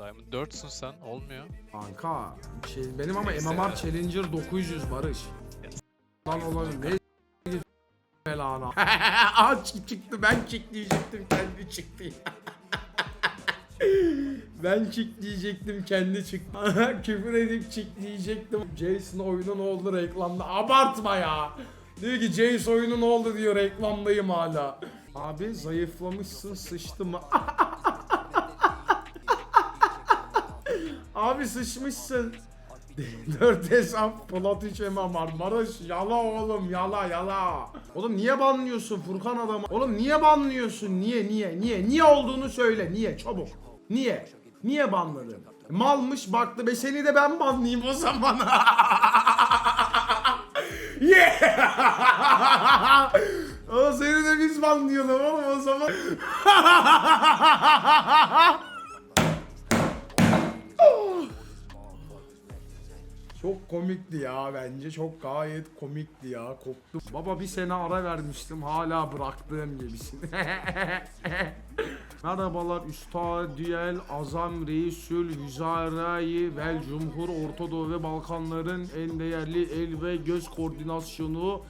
Diamond 4'sün sen. Olmuyor. Kanka şey, benim ama Neyse. MMR Challenger 900 Barış. Lan oğlum ne belana. Aç çıktı ben çık diyecektim kendi çıktı. ben çık diyecektim kendi çıktı. Küfür edip çık diyecektim. Jason oyunu ne oldu reklamda. Abartma ya. Diyor ki Jason oyunu ne oldu diyor reklamdayım hala. Abi zayıflamışsın sıçtı mı? Abi sıçmışsın. 4 hesap Polat 3 var. Barış yala oğlum yala yala. Oğlum niye banlıyorsun Furkan adamı? Oğlum niye banlıyorsun? Niye niye niye? Niye olduğunu söyle. Niye? Çabuk. Niye? Niye banladın? Malmış baktı be seni de ben banlayayım o zaman. yeah! o seni de biz banlayalım oğlum o zaman. Çok komikti ya bence çok gayet komikti ya koptum. Baba bir sene ara vermiştim hala bıraktığım gibisin. Merhabalar Üstadiyel Azam Reisül Vizarayi Vel Cumhur Orta Doğu ve Balkanların en değerli el ve göz koordinasyonu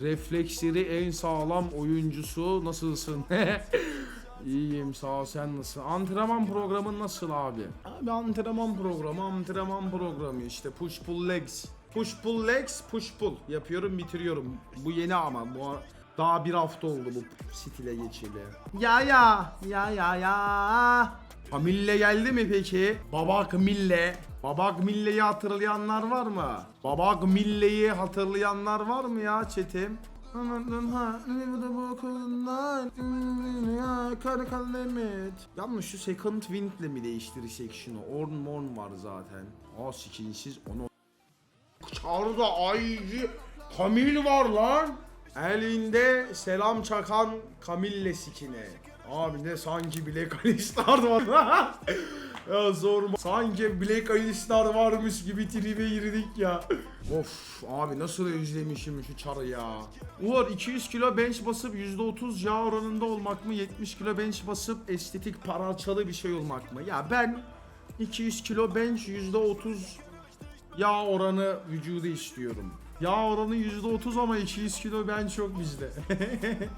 refleksleri en sağlam oyuncusu nasılsın? İyiyim sağ ol sen nasıl? Antrenman programın nasıl abi? Abi antrenman programı antrenman programı işte push pull legs. Push pull legs push pull yapıyorum bitiriyorum. Bu yeni ama bu daha bir hafta oldu bu stile geçeli. Ya ya ya ya ya. Kamille geldi mi peki? Babak Mille. Babak Mille'yi hatırlayanlar var mı? Babak Mille'yi hatırlayanlar var mı ya çetim? Kara kalemit. Yalnız şu second wind'le mi değiştirsek şunu? Orn morn var zaten. Aa skinsiz onu. Çağrıda ayıcı Kamil var lan. Elinde selam çakan Kamille skini. Abi ne sanki Black Alistar var. Ya zor Sanki Black Alistar varmış gibi tribe girdik ya. of abi nasıl özlemişim şu çarı ya. Uğur 200 kilo bench basıp %30 yağ oranında olmak mı? 70 kilo bench basıp estetik parçalı bir şey olmak mı? Ya ben 200 kilo bench %30 yağ oranı vücudu istiyorum. Yağ oranı %30 ama 200 kilo ben çok bizde.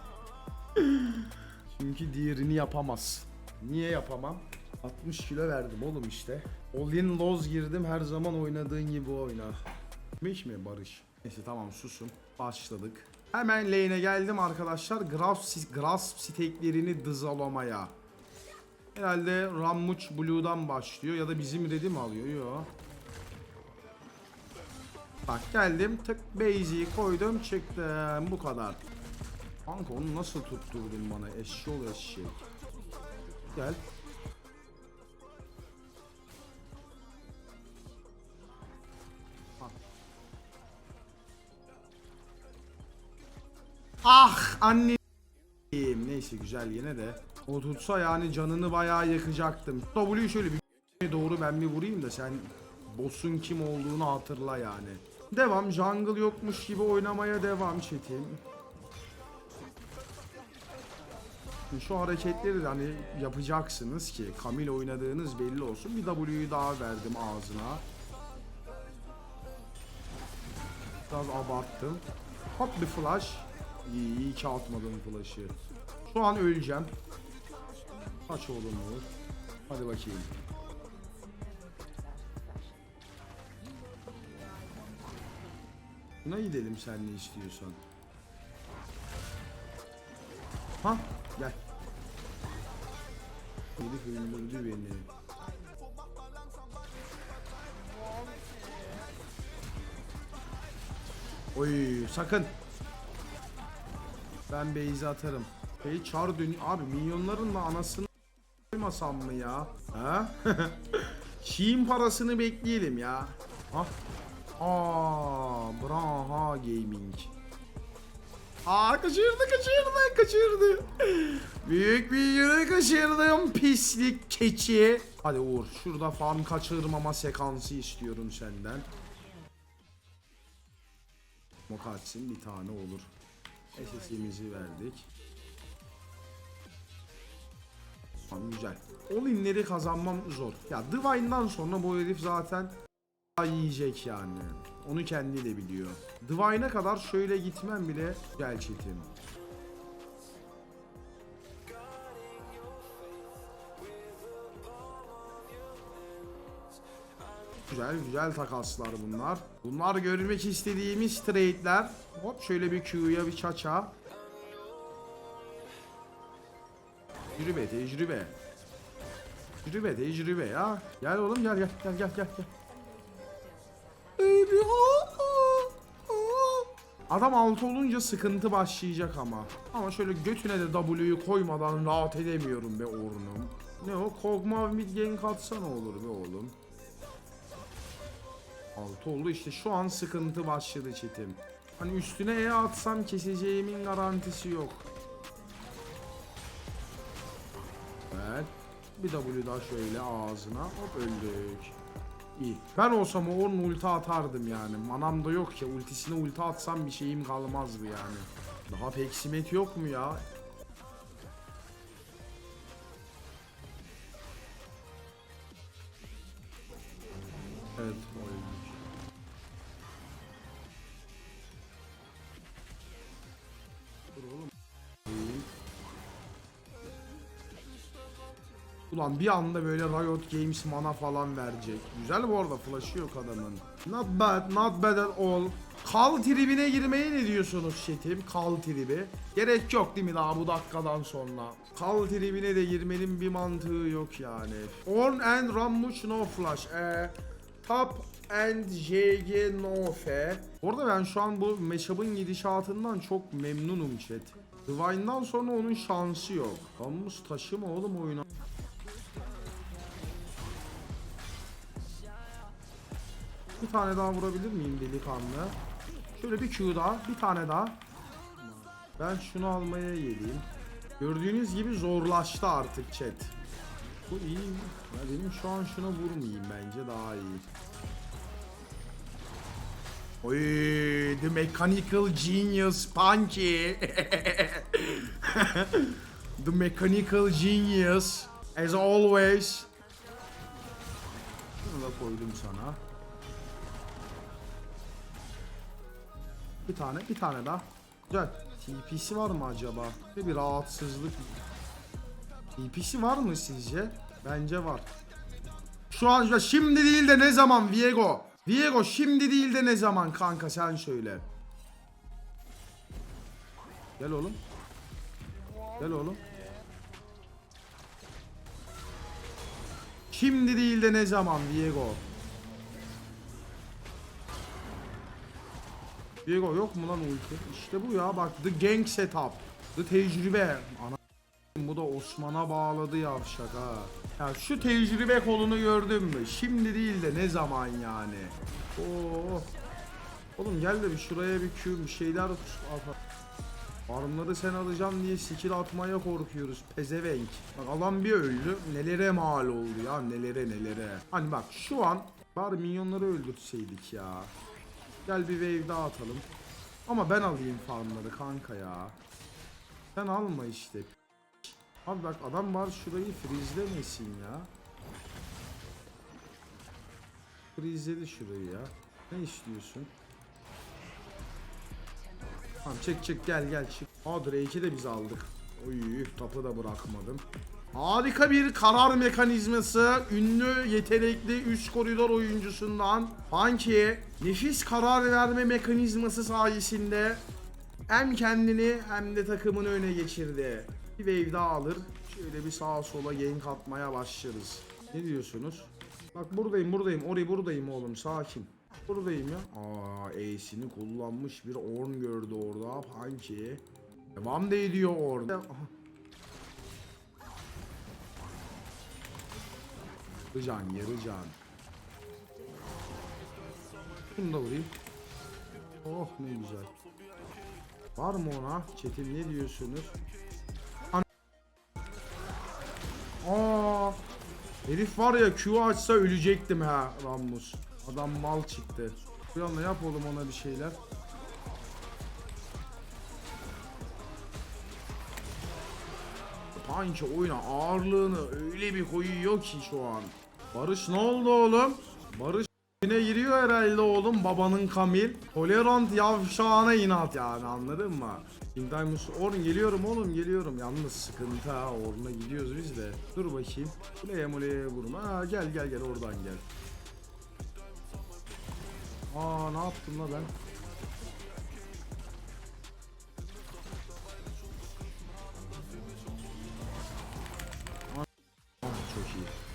Çünkü diğerini yapamaz. Niye yapamam? 60 kilo verdim oğlum işte. All in loz girdim her zaman oynadığın gibi oyna. Hiç mi Barış? Neyse tamam susun. Başladık. Hemen lane'e geldim arkadaşlar. Grasp, grasp steklerini dızalamaya. Herhalde Rammuch Blue'dan başlıyor ya da bizim Red'i mi alıyor? Yok. Bak geldim tık base'i koydum çıktım bu kadar. Kanka onu nasıl tutturdun bana eşşoğlu eşek. Gel. Ah anne. Neyse güzel yine de. O tutsa yani canını bayağı yakacaktım. W'yu şöyle bir doğru ben bir vurayım da sen boss'un kim olduğunu hatırla yani. Devam jungle yokmuş gibi oynamaya devam çetin. Şu hareketleri de hani yapacaksınız ki Kamil oynadığınız belli olsun. Bir W'yu daha verdim ağzına. Biraz abarttım. Hop bir flash. İyi, iyi ki atmadım flash'ı. Şu an öleceğim. Kaç oğlum olur. Hadi bakayım. Buna gidelim sen ne istiyorsan. Ha gel. Herif öldürdü beni. Oy sakın. Ben base'i atarım. Hey çar dön abi minyonların da anasını koymasam mı ya? Ha? Çiğin parasını bekleyelim ya. Ha? Aa, Braha Gaming. Aa kaçırdı kaçırdı kaçırdı. Büyük bir yere kaçırdım pislik keçi. Hadi Uğur şurada farm kaçırmama sekansı istiyorum senden. Mokatsin bir tane olur. SS'imizi verdik. Tamam güzel. All inleri kazanmam zor. Ya Divine'dan sonra bu herif zaten yiyecek yani. Onu kendi de biliyor. Divine'a kadar şöyle gitmem bile gel çetim. Güzel güzel takaslar bunlar. Bunlar görmek istediğimiz trade'ler. Hop şöyle bir Q'ya bir çaça. Tecrübe tecrübe. Tecrübe tecrübe ya. Gel oğlum gel gel gel gel gel. Adam altı olunca sıkıntı başlayacak ama. Ama şöyle götüne de W'yu koymadan rahat edemiyorum be oğlum. Ne o? Kog'Maw mid gank atsa olur be oğlum. 6 oldu işte şu an sıkıntı başladı çetim. Hani üstüne E atsam keseceğimin garantisi yok. Evet. Bir W daha şöyle ağzına hop öldük. İyi. Ben olsam o onun ulti atardım yani. Manam da yok ya. Ultisine ulti atsam bir şeyim kalmazdı yani. Daha peksimet yok mu ya? Evet. Ulan bir anda böyle Riot Games mana falan verecek. Güzel bu arada flash'ı yok adamın. Not bad, not bad at all. Kal tribine girmeye ne diyorsunuz chat'im? Kal tribi. Gerek yok değil mi daha bu dakikadan sonra? Kal tribine de girmenin bir mantığı yok yani. Orn and Rammuş no flash. Ee, top and JG no F. Orada ben şu an bu matchup'ın gidişatından çok memnunum chat. Divine'dan sonra onun şansı yok. Rammus taşıma oğlum oyuna. Bir tane daha vurabilir miyim delikanlı? Şöyle bir Q daha, bir tane daha. Ben şunu almaya geleyim. Gördüğünüz gibi zorlaştı artık chat. Bu iyi? Ya benim şu an şuna vurmayayım bence daha iyi. Oy, the mechanical genius Punky. the mechanical genius as always. Şunu da koydum sana. Bir tane, bir tane daha. Güzel. TP'si var mı acaba? Bir, bir rahatsızlık. TP'si var mı sizce? Bence var. Şu an şimdi değil de ne zaman Viego? Viego şimdi değil de ne zaman kanka sen söyle. Gel oğlum. Gel oğlum. Şimdi değil de ne zaman Viego? Viego yok mu lan ulti? İşte bu ya bak the gang setup. The tecrübe. Ana bu da Osman'a bağladı yavşak ha. Ya şu tecrübe kolunu gördün mü? Şimdi değil de ne zaman yani? Oo. Oğlum gel de bir şuraya bir Q bir şeyler at. Farmları sen alacaksın diye skill atmaya korkuyoruz pezevenk. Bak adam bir öldü nelere mal oldu ya nelere nelere. Hani bak şu an bari minyonları öldürseydik ya. Gel bir wave daha atalım. Ama ben alayım farmları kanka ya. Sen alma işte. Abi bak adam var şurayı freezelemesin ya. Freezeli şurayı ya. Ne istiyorsun? Tamam çek çek gel gel çık. Aa Drake'i de biz aldık. Oy tapı da bırakmadım. Harika bir karar mekanizması. Ünlü yetenekli üst koridor oyuncusundan Funky nefis karar verme mekanizması sayesinde hem kendini hem de takımını öne geçirdi. Bir wave daha alır. Şöyle bir sağa sola gank atmaya başlarız. Ne diyorsunuz? Bak buradayım buradayım. Ori buradayım oğlum sakin. Buradayım ya. Aa Ace'ini kullanmış bir Orn gördü orada. Punky. Devam da ediyor Orn. Aha. Yarıcan yarıcan. Bunu da vurayım. Oh ne güzel. Var mı ona? Çetin ne diyorsunuz? An Aa, herif var ya Q açsa ölecektim ha Rammus. Adam mal çıktı. Bir anda yap oğlum ona bir şeyler. sanki oyuna ağırlığını öyle bir koyuyor ki şu an. Barış ne oldu oğlum? Barış yine giriyor herhalde oğlum babanın Kamil. Tolerant yavşağına inat yani anladın mı? Intimus Orn geliyorum oğlum geliyorum. Yalnız sıkıntı ha Orn'a gidiyoruz biz de. Dur bakayım. Kuleye muleye vurma. Ha, gel gel gel oradan gel. Aa ne yaptım la ben? Çok iyi.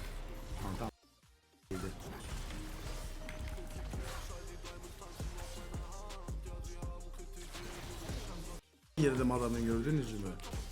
Girdim adamın gördünüz mü?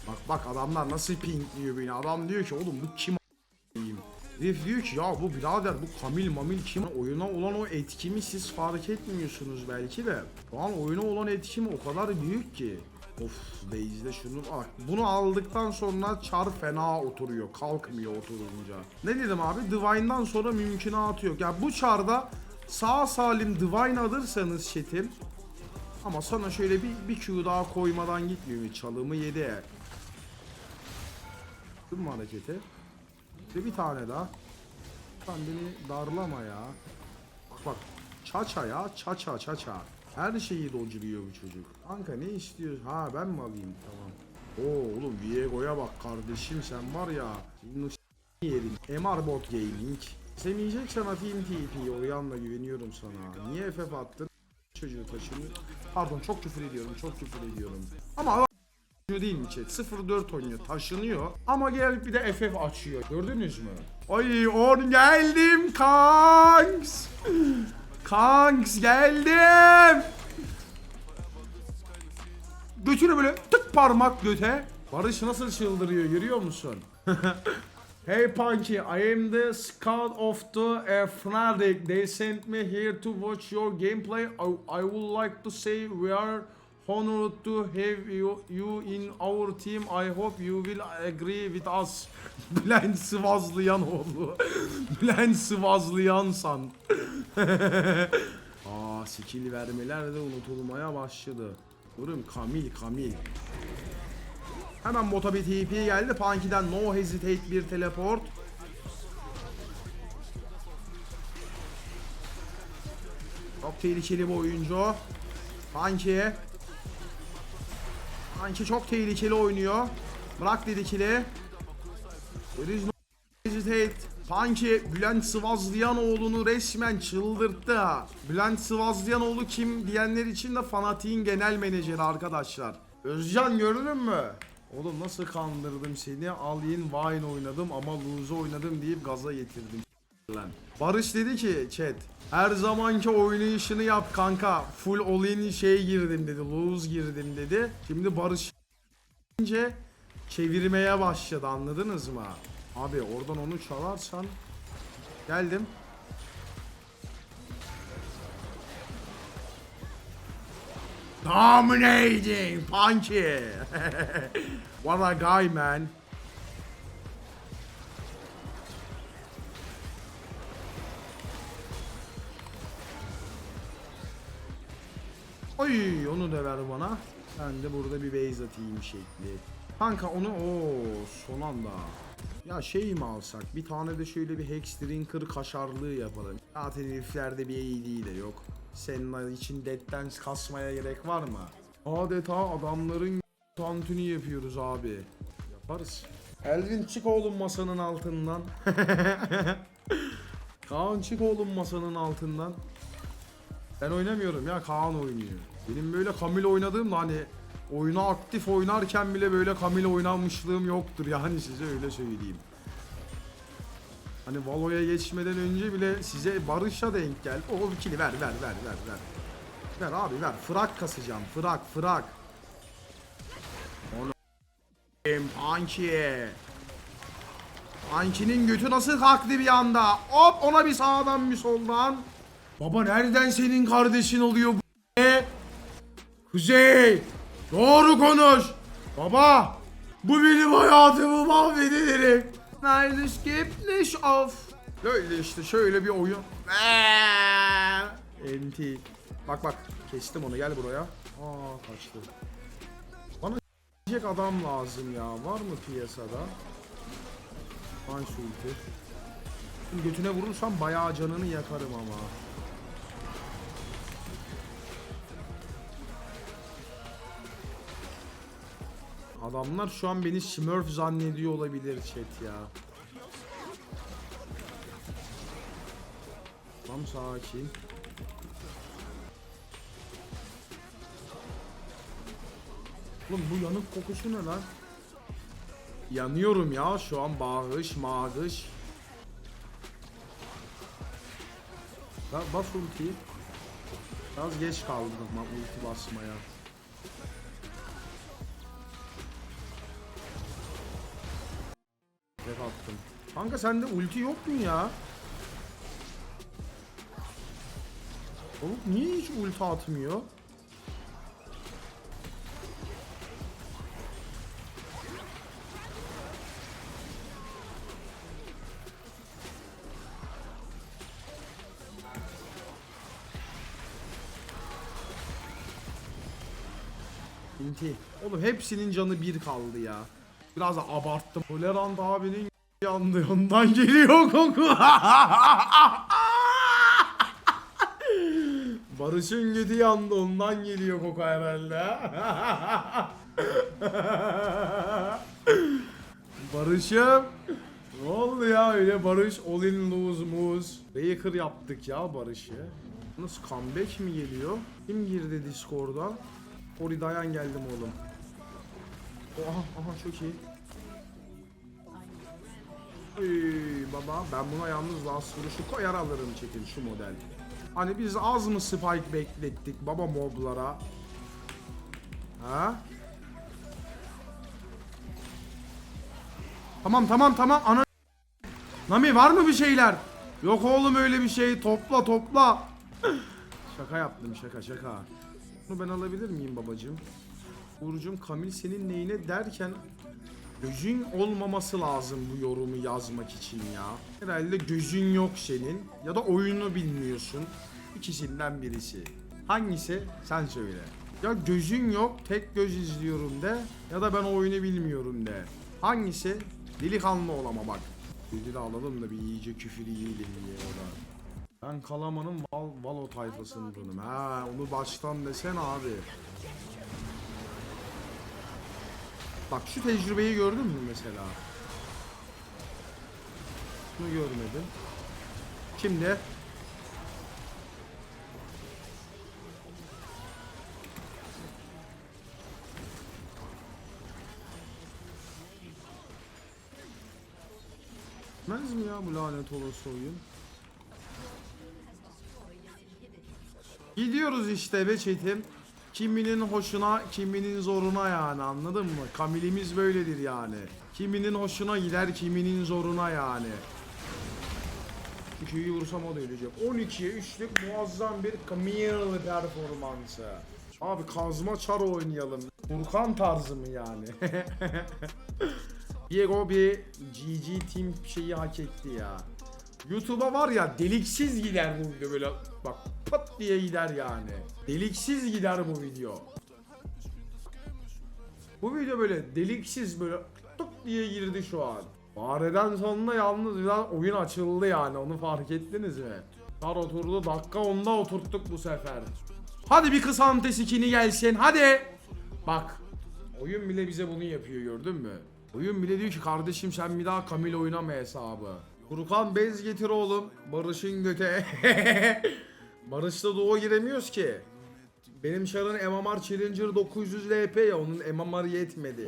Bak bak adamlar nasıl pinkliyor beni. Adam diyor ki oğlum bu kim a**ayım? Herif diyor ki ya bu birader bu Kamil Mamil kim? Oyuna olan o etkimi siz fark etmiyorsunuz belki de. Şu an oyuna olan etkim o kadar büyük ki. Of Beyz'de şunu bak bunu aldıktan sonra çar fena oturuyor kalkmıyor oturunca. Ne dedim abi Divine'dan sonra mümkünatı yok. Ya bu çarda sağ salim Divine alırsanız chat'im ama sana şöyle bir, bir Q daha koymadan gitmiyor. Çalımı yedi. Mi hareketi? Ve bir tane daha. Kendini darlama ya. Bak. Çaça ya. Çaça çaça. Her şeyi dodge'luyor bu çocuk. Kanka ne istiyorsun? Ha ben mi alayım? Tamam. Oo oğlum Viego'ya bak kardeşim sen var ya. Yerin. MR Bot Gaming. Semeyeceksen atayım TP. O yanla güveniyorum sana. Niye FF attın? Çocuğu taşını. Pardon çok küfür ediyorum. Çok küfür ediyorum. Ama değil mi chat? 0-4 oynuyor, taşınıyor ama gelip bir de FF açıyor. Gördünüz mü? Ay on geldim kanks. Kanks geldim. Götüne böyle tık parmak göte. Barış nasıl çıldırıyor görüyor musun? Hey Punky, I am the scout of the uh, Fnatic. They sent me here to watch your gameplay. I, I would like to say we are honored to have you, you in our team. I hope you will agree with us. Bülent Sıvazlıyan oğlu. Bülent Sıvazlıyan san. Aa skill vermeler de unutulmaya başladı. Durum Kamil Kamil. Hemen bota bir TP geldi. Punky'den no hesitate bir teleport. Çok tehlikeli bir oyuncu. Punky. Punky çok tehlikeli oynuyor. Bırak dedikili. There is no hesitate. Punky Bülent Sıvazlayanoğlu'nu resmen çıldırttı. Bülent Sıvazlayanoğlu kim diyenler için de fanatiğin genel menajeri arkadaşlar. Özcan gördün mü? Oğlum nasıl kandırdım seni? Alien Vine oynadım ama lose oynadım deyip gaza getirdim. Lan. Barış dedi ki chat her zamanki oynayışını yap kanka. Full all-in şey girdim dedi. Lose girdim dedi. Şimdi Barış çevirmeye başladı anladınız mı? Abi oradan onu çalarsan geldim. Dominating Punky. what a guy man. Oy onu da ver bana. Ben de burada bir base atayım şekli. Kanka onu o son anda. Ya şey mi alsak? Bir tane de şöyle bir Hex Drinker kaşarlığı yapalım. Zaten heriflerde bir AD de yok. Senin için Dead Dance kasmaya gerek var mı? Adeta adamların tantuni yapıyoruz abi. Yaparız. Elvin çık oğlum masanın altından. Kaan çık oğlum masanın altından. Ben oynamıyorum ya Kaan oynuyor. Benim böyle Kamil oynadığımda hani oyuna aktif oynarken bile böyle Kamil oynanmışlığım yoktur yani size öyle söyleyeyim. Hani Valo'ya geçmeden önce bile size Barış'a denk gel. O ikili ver ver ver ver ver. Ver abi ver. Frak kasacağım. Frak frak. Onu Punky. Punky'nin götü nasıl kalktı bir anda. Hop ona bir sağdan bir soldan. Baba nereden senin kardeşin oluyor bu? Kuzey! Doğru konuş! Baba! Bu benim hayatımı mahvederim. Nerede skipnish of? Böyle işte şöyle bir oyun. Enti. Bak bak kestim onu gel buraya. Aa kaçtı. Bana Diyecek adam lazım ya. Var mı piyasada? Punch ulti. Götüne vurursam bayağı canını yakarım ama. Adamlar şu an beni Smurf zannediyor olabilir chat ya. Tam sakin. Oğlum bu yanık kokusu ne lan? Yanıyorum ya şu an bağış mağış. Bas ultiyi. Biraz geç kaldım ulti basmaya. Kanka sende ulti yok mu ya? Oğlum niye hiç ulti atmıyor? İnti. Oğlum hepsinin canı bir kaldı ya. Biraz da abarttım. Tolerant abinin yandı. Ondan geliyor koku. Barış'ın götü yandı. Ondan geliyor koku herhalde. Barış'ım. Ne oldu ya öyle Barış all in lose muz. Baker yaptık ya Barış'ı. Nasıl comeback mi geliyor? Kim girdi Discord'a? Ori dayan geldim oğlum. Oha aha çok iyi. Ey baba ben buna yalnız last vuruşu koyar alırım çekin şu model. Hani biz az mı spike beklettik baba moblara? Ha? Tamam tamam tamam ana Nami var mı bir şeyler? Yok oğlum öyle bir şey topla topla. şaka yaptım şaka şaka. Bunu ben alabilir miyim babacığım? Uğurcuğum Kamil senin neyine derken gözün olmaması lazım bu yorumu yazmak için ya. Herhalde gözün yok senin ya da oyunu bilmiyorsun. İkisinden birisi. Hangisi? Sen söyle. Ya gözün yok tek göz izliyorum de ya da ben oyunu bilmiyorum de. Hangisi? Delikanlı ol ama bak. Ödülü alalım da bir iyice küfür yiyelim diye o da. Ben Kalaman'ın Val Valo tayfasındanım. Ha onu baştan desen abi. Bak şu tecrübeyi gördün mü mesela? Bunu görmedim. Şimdi Bitmez mi ya bu lanet olası oyun? Gidiyoruz işte be çetim. Kiminin hoşuna, kiminin zoruna yani anladın mı? Kamilimiz böyledir yani. Kiminin hoşuna gider, kiminin zoruna yani. Çünkü vursam o da ölecek. 12'ye 3'lük muazzam bir Camille performansı. Abi kazma çar oynayalım. Furkan tarzı mı yani? Diego bir GG team şeyi hak etti ya. YouTube'a var ya deliksiz gider bu video böyle bak pat diye gider yani. Deliksiz gider bu video. Bu video böyle deliksiz böyle tık diye girdi şu an. Fareden sonunda yalnız biraz oyun açıldı yani onu fark ettiniz mi? Tar oturdu dakika onda oturttuk bu sefer. Hadi bir kısa antesi gelsin hadi. Bak oyun bile bize bunu yapıyor gördün mü? Oyun bile diyor ki kardeşim sen bir daha Kamil oynama hesabı. Furkan bez getir oğlum. Barış'ın göte. Barış'la doğu giremiyoruz ki. Benim şarın MMR Challenger 900 LP ya onun MMR yetmedi.